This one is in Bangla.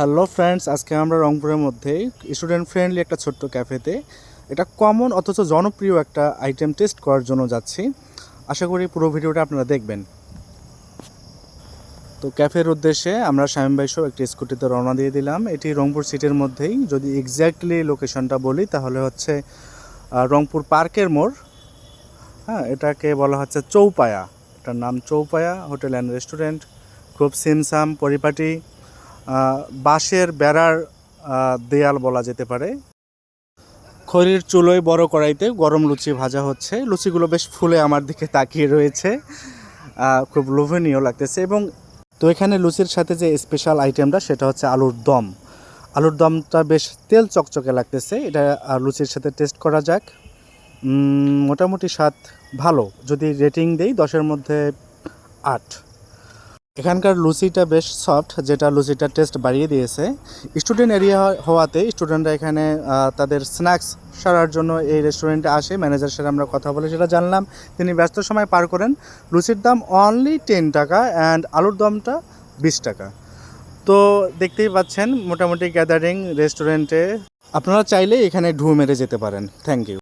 হ্যালো ফ্রেন্ডস আজকে আমরা রংপুরের মধ্যে স্টুডেন্ট ফ্রেন্ডলি একটা ছোট্ট ক্যাফেতে এটা কমন অথচ জনপ্রিয় একটা আইটেম টেস্ট করার জন্য যাচ্ছি। আশা করি পুরো ভিডিওটা আপনারা দেখবেন। তো ক্যাফের উদ্দেশ্যে আমরা শামীম ভাই সহ একটি স্কুটিতে রওনা দিয়ে দিলাম। এটি রংপুর সিটির মধ্যেই। যদি এক্স্যাক্টলি লোকেশনটা বলি, তাহলে হচ্ছে রংপুর পার্কের মোড়। হ্যাঁ এটাকে বলা হচ্ছে চৌপায়া। এটার নাম চৌপায়া, হোটেল অ্যান্ড রেস্টুরেন্ট খুব সিমসাম, পরিপাটি। বাঁশের বেড়ার দেয়াল বলা যেতে পারে। খড়ির চুলোয় বড় কড়াইতে গরম লুচি ভাজা হচ্ছে। লুচিগুলো বেশ ফুলে আমার দিকে তাকিয়ে রয়েছে। খুব লোভনীয় লাগতেছে এবং তো এখানে লুচির সাথে যে স্পেশাল আইটেমটা সেটা হচ্ছে আলুর দম। আলুর দমটা বেশ তেল চকচকে লাগতেছে। এটা লুচির সাথে টেস্ট করা যাক। মোটামুটি স্বাদ ভালো। যদি রেটিং দেই, দশের মধ্যে আট। এখানকার লুচিটা বেশ সফট যেটা লুচিটা টেস্ট বাড়িয়ে দিয়েছে। স্টুডেন্ট এরিয়া হওয়াতে স্টুডেন্টরা এখানে তাদের স্ন্যাক্স সারার জন্য এই রেস্টুরেন্টে আসে। ম্যানেজার সাথে আমরা কথা বলে সেটা জানলাম। তিনি ব্যস্ত সময় পার করেন। লুচির দাম অনলি টেন টাকা অ্যান্ড আলুর দামটা বিশ টাকা। তো দেখতেই পাচ্ছেন, মোটামুটি গ্যাদারিং রেস্টুরেন্টে আপনারা চাইলে এখানে ঢু মেরে যেতে পারেন। Thank you